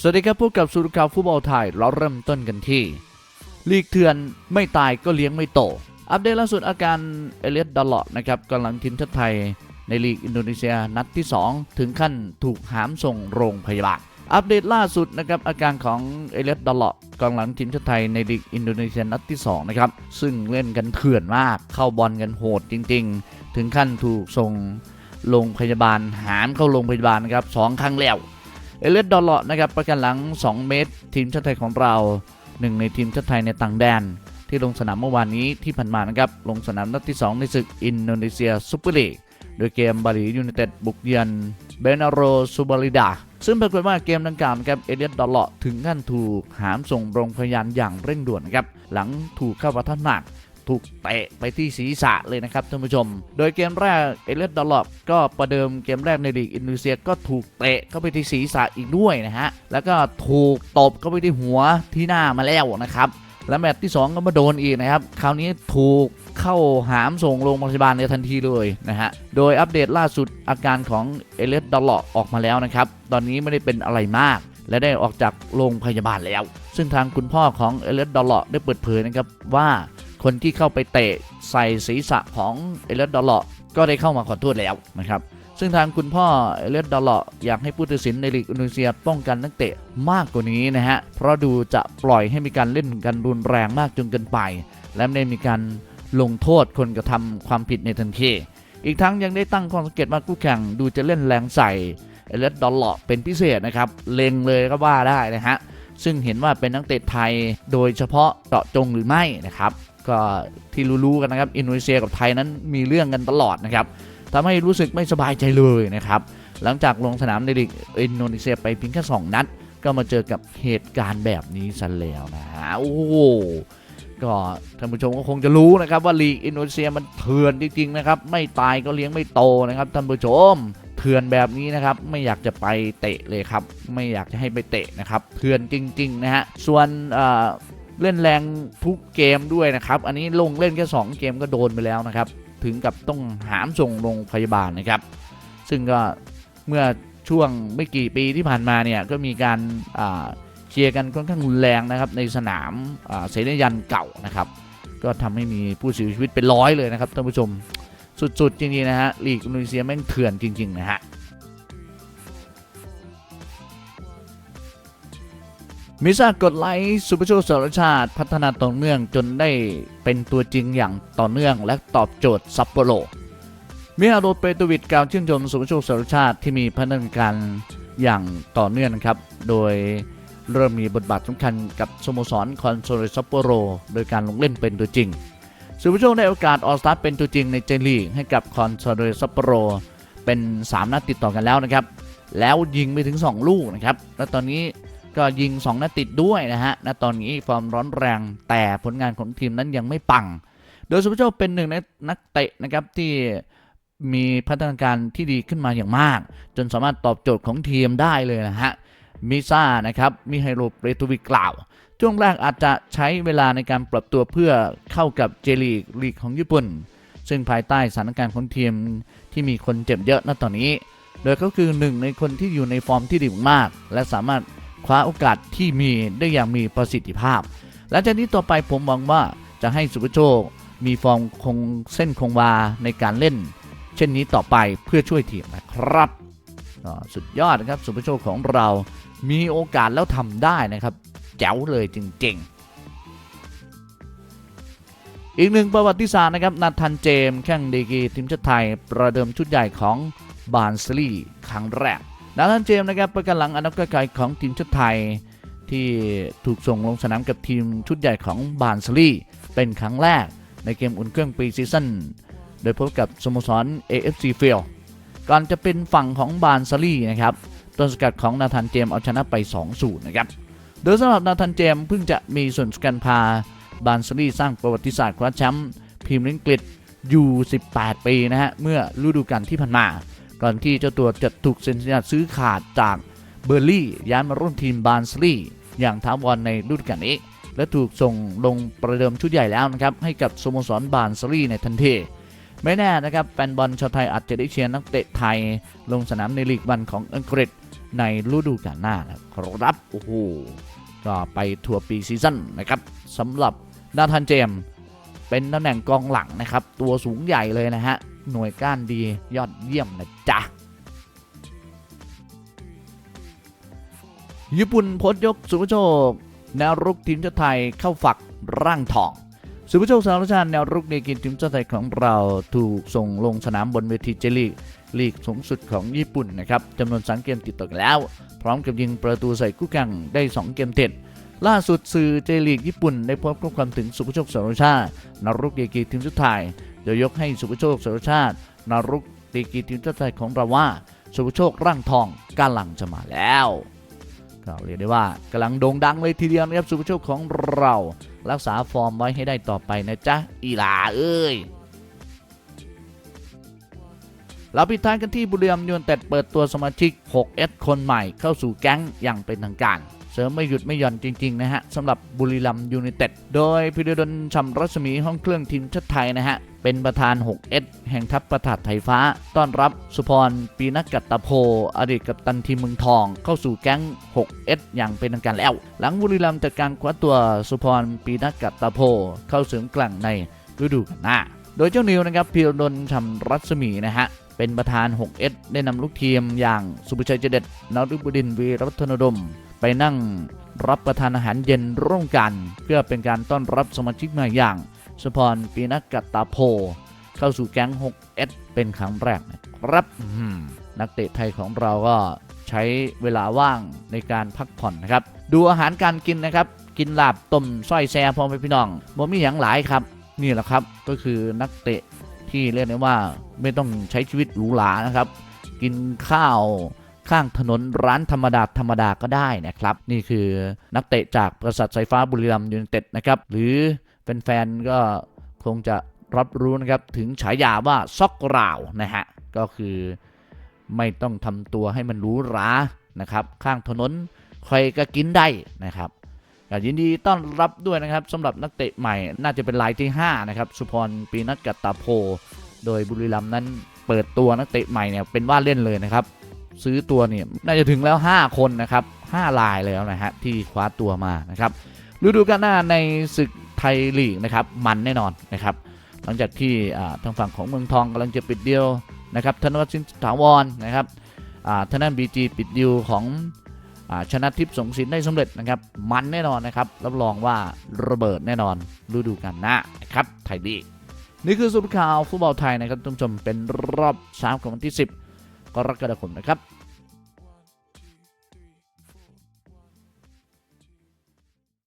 สวัสดีครับพบกับสุรข่าวฟุตบอลไทยเราเริ่มต้นกันที่ ลีกเถื่อนไม่ตายก็เลี้ยงไม่โต อัปเดตล่าสุดอาการเอเลียดดอลลนะครับกำลังทีมชาติไทย ในลีกอินโดนีเซียนัดที่ 2 ถึงขั้นถูกหามส่งโรงพยาบาลอัปเดตล่าสุดนะครับอาการของเอเลียดดอลลกองหลังทีมชาติไทยในลีกอินโดนีเซียนัดที่2นะครับซึ่งเล่นกันเถื่อนมาก เข้าบอลกันโหดจริง ๆ ถึงขั้นถูกส่งโรงพยาบาลหามเข้าโรงพยาบาลนะครับสองครั้งแล้ว เอเลสดอลลนะครับประกันหลัง 2 เมตร ทีมชาติไทยของเราหนึ่งในทีมชาติไทยในต่างแดน ที่ลงสนามเมื่อวานนี้ที่ผ่านมานะครับลงสนามนัดที่ 2 ในศึกอินโดนีเซียซูเปอร์ลีกโดยเกมบาลียูไนเต็ดบุกเยือนเบนาโรซูบาริดาซึ่งปรากฏว่าเกมดังกล่าวครับเอเลียดอลลถึงขั้นถูกหามส่งโรงพยาบาลอย่างเร่งด่วนนะครับหลังถูกเข้าประทับหนัก ถูกเตะไปที่ศีรษะเลยนะครับท่านผู้ชม โดยเกมแรกเอเลสดอลลอปก็ประเดิมเกมแรกในลีกอินโดนีเซียก็ถูกเตะเข้าไปที่ศีรษะอีกด้วยนะฮะ แล้วก็ถูกตบเข้าไปที่หัวที่หน้ามาแล้วนะครับและแมตช์ที่ 2 ก็มาโดนอีกนะครับ คราวนี้ถูกเข้าหามส่งโรงพยาบาลในทันทีเลยนะฮะ โดยอัปเดตล่าสุดอาการของเอเลสดอลลออกมาแล้วนะครับ ตอนนี้ไม่ได้เป็นอะไรมาก และได้ออกจากโรงพยาบาลแล้ว ซึ่งทางคุณพ่อของเอเลสดอลลได้เปิดเผยนะครับว่า คนที่เข้าไปเตะใส่ศีรษะของเอเลสดอลลก็ได้เข้ามาขอโทษแล้วนะครับ ซึ่งทางคุณพ่อเอเลสดอลลอยากให้ผู้ตัดสินในลีกอินโดนีเซียป้องกันนักเตะมากกว่านี้นะฮะ เพราะดูจะปล่อยให้มีการเล่นกันรุนแรงมากจนเกินไป และไม่ได้มีการลงโทษคนกระทำความผิดในทันทีอีกทั้งยังได้ตั้งข้อสังเกตว่าคู่แข่งดูจะเล่นแรงใส่เอเลสดอลลเป็นพิเศษนะครับ เล็งเลยก็ว่าได้นะฮะ ซึ่งเห็นว่าเป็นนักเตะไทยโดยเฉพาะเจาะจงหรือไม่นะครับ ก็ที่รู้ๆกันนะครับอินโดนีเซียกับไทยนั้นมีเรื่องกันตลอดนะครับทำให้รู้สึกไม่สบายใจเลยนะครับหลังจากลงสนามในลีกอินโดนีเซียไปเพียงแค่2นัด ก็มาเจอกับเหตุการณ์แบบนี้ซะแล้วนะฮะโอ้โหก็ท่านผู้ชมก็คงจะรู้นะครับว่าลีกอินโดนีเซียมันเถื่อนจริงๆนะครับไม่ตายก็เลี้ยงไม่โตนะครับท่านผู้ชม เถื่อนแบบนี้นะครับ ไม่อยากจะไปเตะเลยครับ ไม่อยากจะให้ไปเตะนะครับเถื่อนจริง ๆ นะฮะ ส่วนเอ่อเล่นแรงทุกเกมด้วยนะครับ อันนี้ลงเล่นแค่ 2 เกมก็โดนไปแล้วนะครับ ถึงกับต้องหามส่งโรงพยาบาลนะครับ ซึ่งก็เมื่อช่วงไม่กี่ปีที่ผ่านมาเนี่ยก็มีการอ่าเชียร์กันค่อนข้างรุนแรงนะครับ ในสนามอ่าเสนายันเก่านะครับ ก็ทำให้มีผู้เสียชีวิตเป็นร้อยเลยนะครับท่านผู้ชม สุด ๆ จริง ๆ นะฮะลีกอินโดนีเซียแม่งเถื่อนจริง ๆ นะฮะมิซากดไลค์สุภโชคสารชาติพัฒนาต่อเนื่องจนได้เป็นตัวจริงอย่างต่อเนื่องและตอบโจทย์ซัปโปโรมิอาโรเปโตวิดกล่าวชื่นชมสุภโชคสารชาติที่มีพัฒนาการอย่างต่อเนื่องนะครับ โดยเริ่มมีบทบาทสำคัญกับสโมสรคอนโซลซัปโปโรโดยการลงเล่นเป็นตัวจริง สุภโชคได้โอกาสออสตาร์เป็นตัวจริงในเจลีกให้กับคอนซาโดซัปโปโรเป็น 3 นัดติดต่อกันแล้วนะครับ แล้วยิงไปถึง 2 ลูกนะครับ และตอนนี้ก็ยิง 2 นัดติดด้วยนะฮะณตอนนี้ฟอร์มร้อนแรงแต่ผลงานของทีมนั้นยังไม่ปัง โดยสุภโชคเป็นหนึ่งในนักเตะนะครับที่มีพัฒนาการที่ดีขึ้นมาอย่างมาก จนสามารถตอบโจทย์ของทีมได้เลยนะฮะมิซ่านะครับมิไฮโลเปโตวิกล่าว ช่วงแรกอาจจะใช้เวลาในการปรับตัวเพื่อเข้ากับเจลีกลีกของญี่ปุ่น ซึ่งภายใต้สถานการณ์ของทีมที่มีคนเจ็บเยอะณตอนนี้ โดยเขาคือหนึ่งในคนที่อยู่ในฟอร์มที่ดีมาก และสามารถคว้าโอกาสที่มีได้อย่างมีประสิทธิภาพ และจากนี้ต่อไปผมหวังว่าจะให้สุภโชค มีฟอร์มคงเส้นคงวาในการเล่น เช่นนี้ต่อไปเพื่อช่วยทีมนะครับสุดยอดนะครับสุภโชคของเรามีโอกาสแล้วทำได้นะครับ แจ๋วเลยจริง ๆอีกหนึ่งประวัติศาสตร์นะครับนาธันเจมส์แข่งดีกีทีมชาติไทย ประเดิมชุดใหญ่ของบาร์นสลีย์ครั้งแรกนาธันเจมส์นะครับประกันหลังอนาคตไกลของทีมชาติไทย ที่ถูกส่งลงสนามกับทีมชุดใหญ่ของบาร์นสลีย์เป็นครั้งแรกในเกมอุ่นเครื่องปีซีซั่นโดยพบกับสโมสร AFC f i e l ก่อนจะเป็นฝั่งของบาร์นสลีย์นะครับต้นสกัดของนาธานเจมส์เอาชนะไป 2-0 นะครับ โดยสำหรับนาธานเจมส์เพิ่งจะมีส่วนสำคัญพาบาร์นสลีสร้างประวัติศาสตร์คว้าแชมป์พรีเมียร์ลีกอังกฤษอยู่ 18 ปีนะฮะ เมื่อฤดูกาลที่ผ่านมา ก่อนที่เจ้าตัวจะถูกเซ็นสัญญาซื้อขาดจากเบอร์ลี่ย้ายมาร่วมทีมบาร์นสลีอย่างท้าวรในฤดูกาลนี้ และถูกส่งลงประเดิมชุดใหญ่แล้วนะครับ ให้กับสโมสรบาร์นสลีในทันทีไม่แน่นะครับแฟนบอลชาวไทยอาจจะได้เชียร์นักเตะไทย ลงสนามในลีกวันของอังกฤษ ในฤดูกาลหน้านะครับโอ้โหก็ไปทัวร์ปีซีซั่นนะครับสำหรับนาธานเจม เป็นตำแหน่งกองหลังนะครับ ตัวสูงใหญ่เลยนะฮะ หน่วยก้านดียอดเยี่ยมนะจ๊ะ ญี่ปุ่นพสต์ยกสุภโชค แนวรุกทีมชาติไทยเข้าฝักร่างทอง สุภโชคสารชาติแนวรุกในกีทีมชาติไทยของเราถูกส่งลงสนามบนเวทีเจลีก ลีกสูงสุดของญี่ปุ่นนะครับจำนวน3เกมติดต่อกันแล้ว พร้อมกับยิงประตูใส่คู่แข่งได้ 2 เกมเต็ดล่าสุดสื่อเจลีกญี่ปุ่นได้โพสต์ข้อความถึงสุภโชคสารชาตินารุกเดกีทีมชาติไทยโดยยกให้สุภโชคสารชาตินารุกเดกีทีมชาติไทยของเราว่า สุภโชคร่างทองกำลังจะมาแล้วก็เรียกได้ว่ากำลังโด่งดังเลยทีเดียวนะครับสุภโชคของเรา รักษาฟอร์มไว้ให้ได้ต่อไปนะจ๊ะอีหลาเอ้ย เราปิดท้ายกันที่บุรีรัมย์ยูไนเต็ดเปิดตัวสมาชิก 6S คนใหม่เข้าสู่แก๊งอย่างเป็นทางการ เสริมไม่หยุดไม่หย่อนจริงๆนะฮะสำหรับบุรีรัมย์ยูไนเต็ดโดยพิรดลชำรัศมีห้องเครื่องทีมชาติไทยนะฮะเป็นประธาน 6S แห่งทัพประถาดไทยฟ้า ต้อนรับสุพรปีนักกัตตโพ อดีตกัปตันทีมเมืองทอง เข้าสู่แก๊ง 6S อย่างเป็นทางการแล้ว หลังบุรีรัมย์จัดการคว้าตัวสุพรปีนักกัตตโพ เข้าเสริมกลั่งในฤดูกาลหน้า โดยเจ้านิวนะครับพิรดลชำรัศมีนะฮะ เป็นประธาน 6S ได้นำลูกทีมอย่างสุภชัยเจเด็ดนฤบดินทร์วีรัตนดม ไปนั่งรับประทานอาหารเย็นร่วมกัน เพื่อเป็นการต้อนรับสมาชิกใหม่อย่างสุพรปีนักกัตตาโพ เข้าสู่แก๊ง 6S เป็นครั้งแรกนะครับอื้อหือนักเตะไทยของเราก็ใช้เวลาว่างในการพักผ่อนนะครับ ดูอาหารการกินนะครับ กินลาบต้มสร้อยแซ่พ่อแม่พี่น้องบ่มีอย่างหลายครับ นี่แหละครับก็คือนักเตะ ที่เรียกได้ว่าไม่ต้องใช้ชีวิตหรูหรานะครับ กินข้าวข้างถนนร้านธรรมดาธรรมดาก็ได้นะครับ นี่คือนักเตะจากประสาทสายฟ้าบุรีรัมย์ยูไนเต็ดนะครับหรือแฟนๆก็คงจะรับรู้นะครับถึงฉายาว่าซอกราวนะฮะก็คือไม่ต้องทำตัวให้มันหรูหรานะครับ ข้างถนนใครก็กินได้นะครับ ยินดีต้อนรับด้วยนะครับสำหรับนักเตะใหม่น่าจะเป็นรายที่ 5 นะครับ สุพรปีนักกัตตาโพ โดยบุรีรัมย์นั้นเปิดตัวนักเตะใหม่เนี่ยเป็นว่าเล่นเลยนะครับ ซื้อตัวเนี่ยน่าจะถึงแล้ว 5 คนนะครับ5ลายแล้วนะฮะที่คว้าตัวมานะครับฤดูกาลหน้าในศึกไทยลีกนะครับมันแน่นอนนะครับ หลังจากที่ทางฝั่งของเมืองทองกำลังจะปิดเดียวนะครับธนวัฒน์สินถาวรนะครับอ่าทางด้นบีจีปิดดีลของ ชนะทิพย์สงสินได้สำเร็จนะครับมันแน่นอนนะครับรับรองว่าระเบิดแน่นอนฤดูกาลหน้านะครับไทยลีกนี่คือสุดข่าวฟุตบอลไทยนะครับท่านผู้ชมเป็นรอบ3ของวันที่ 10 กรกฎาคมนะครับ